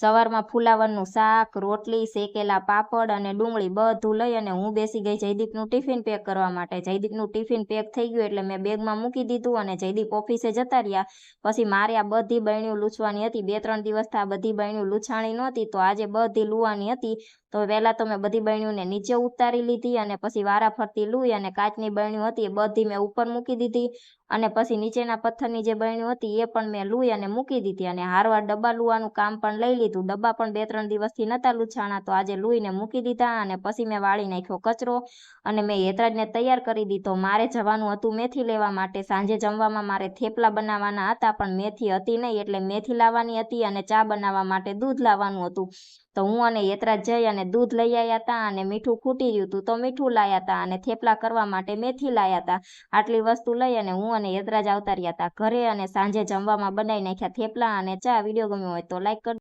સવારમાં ફુલાવરનું શાક, રોટલી, શેકેલા પાપડ અને ડુંગળી બધું લઈ અને હું બેસી ગઈ જયદીપનું ટિફિન પેક કરવા માટે. જયદીપનું ટિફિન પેક થઈ ગયું એટલે મેં બેગમાં મૂકી દીધું અને જયદીપ ઓફિસે જતા રહ્યા. પછી મારે આ બધી બહેણીઓ લૂછવાની હતી. બે ત્રણ દિવસથી આ બધી બહેણીઓ લૂછાણી નહોતી તો આજે બધી લુવાની હતી. તો પહેલાં તો મેં બધી બહેણીઓને નીચે ઉતારી લીધી અને પછી વારા ફરતી લૂઈ અને કાચની બહેણીઓ હતી એ બધી મેં ઉપર મૂકી દીધી. અને પછી નીચેના પથ્થરની જે બહેણી હતી એ પણ મેં લૂઈ અને મૂકી દીધી અને હારવાર ડબ્બા લુવાનું કામ પણ લઈ લીધું. ડબ્બા પણ બે ત્રણ દિવસથી નહોતા લૂછાણા, તો આજે લૂઈને મૂકી દીધા અને પછી મેં વાળી નાખ્યો કચરો અને મેં હેતરાજને તૈયાર કરી દીધો. મારે જવાનું હતું મેથી લેવા માટે. સાંજે જમવામાં મારે થેપલા બનાવવાના હતા, પણ મેથી હતી નહીં એટલે મેથી લાવવાની હતી અને ચા બનાવવા માટે દૂધ લાવવાનું હતું. તો હું અને યતરાજ જઈ અને દૂધ લઈ આવ્યા હતા અને મીઠું ખૂટી ગયું હતું તો મીઠું લાવ્યા હતા અને થેપલા કરવા માટે મેથી લાયા હતા. આટલી વસ્તુ લઈ અને હું અને યેતરાજ આવતા રહ્યા હતા. ઘરે અને સાંજે જમવામાં બનાવી નાખ્યા થેપલા અને ચા. વીડિયો ગમ્યો હોય તો લાઈક કરજો.